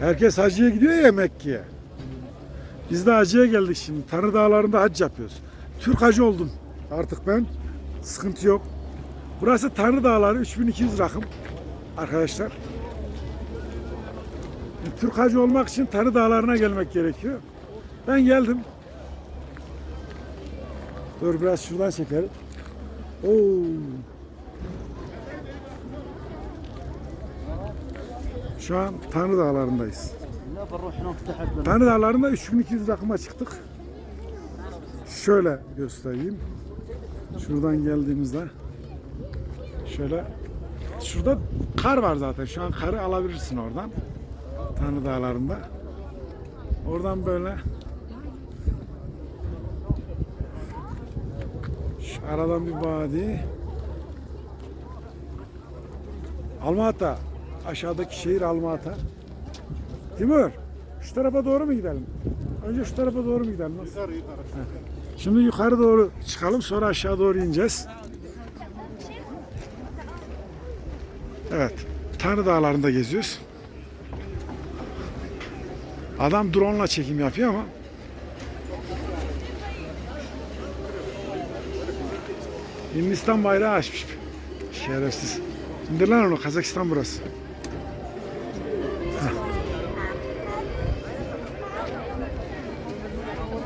Herkes hacıya gidiyor ya Mekke'ye. Biz de hacıya geldik şimdi. Tanrı Dağları'nda hac yapıyoruz. Türk hacı oldum artık ben. Sıkıntı yok. Burası Tanrı Dağları 3200 rakım arkadaşlar. Türk hacı olmak için Tanrı Dağları'na gelmek gerekiyor. Ben geldim. Dur biraz şuradan çekelim. Oo. Şu an Tanrı Dağları'ndayız. Tanrı Dağları'nda 3200 rakıma çıktık. Şöyle göstereyim. Şuradan geldiğimizde şöyle şurada kar var zaten. Şu an karı alabilirsin oradan. Tanrı Dağları'nda. Oradan böyle şu aradan bir vadi Almata Aşağıdaki şehir Almata. Timur, şu tarafa doğru mu gidelim? Önce şu tarafa doğru mu gidelim? Yukarı yukarı. Şimdi yukarı doğru çıkalım sonra aşağı doğru ineceğiz. Evet. Tanrı Dağları'nda geziyoruz. Adam drone çekim yapıyor ama Hindistan bayrağı açmış. Şerefsiz. İndir lan onu Kazakistan burası.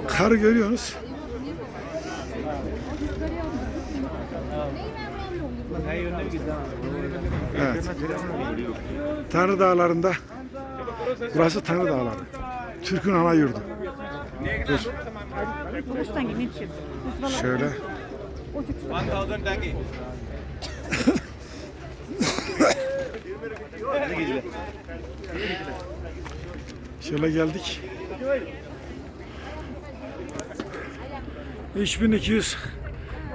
Karı görüyorsunuz. Evet. Tanrı Dağları'nda. Burası Tanrı Dağları. Türk'ün ana yurdu. Dur. Şöyle. Şöyle geldik. 3200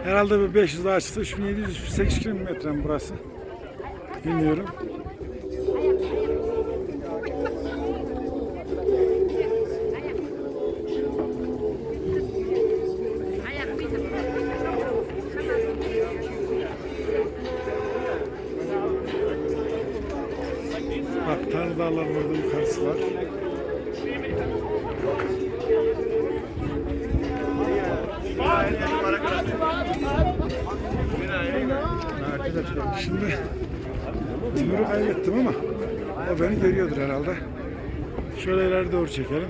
herhalde bir 500 daha çıktı. 3700 8 kilometre mi burası? Bilmiyorum. Bak Tanrı Dağları'nın orada yukarısı var. Şimdi Timur'u kaybettim ama o beni görüyordur herhalde. Şöyle ileri doğru çekelim.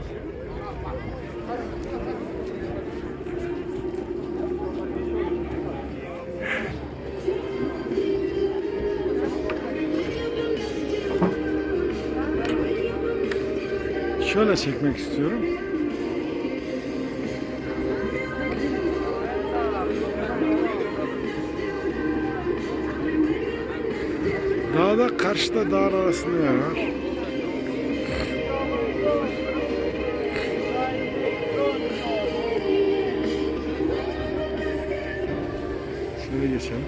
Şöyle çekmek istiyorum. Dağda karşıda dağlar arasında var. Şöyle geçelim.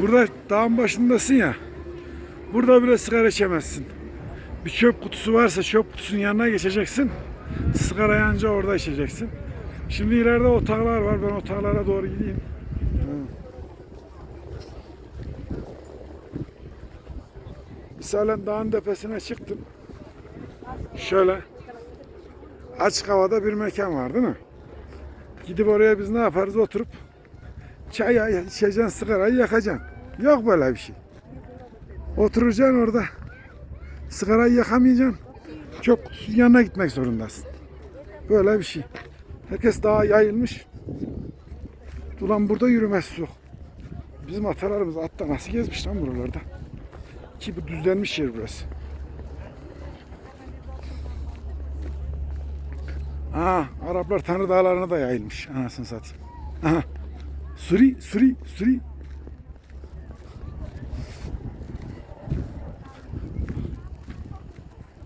Burada dağın başındasın ya. Burada bile sigara içemezsin. Bir çöp kutusu varsa çöp kutusunun yanına geçeceksin. Sigara yanınca orada içeceksin. Şimdi ileride otağlar var. Ben otağlara doğru gideyim. Misalen dağın tepesine çıktım. Şöyle açık havada bir mekan var değil mi? Gidip oraya biz ne yaparız oturup çay içeceksin, sigarayı yakacaksın. Yok böyle bir şey. Oturacaksın orada. Sigarayı yakamayacaksın. Çok yanına gitmek zorundasın. Böyle bir şey. Herkes daha yayılmış. Ulan burada yürümesi yok. Bizim atalarımız atta nasıl gezmiş lan buralarda. Ki bu düzlenmiş yer burası. Aha, Araplar Tanrı Dağları'na da yayılmış. Anasını satayım. Aha. Suri, Suri, Suri.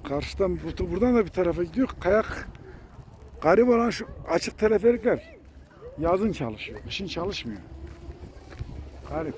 Karşıdan bu- buradan da bir tarafa gidiyor. Kayak garip olan şu açık teleferikler yazın çalışıyor. Kışın çalışmıyor. Garip.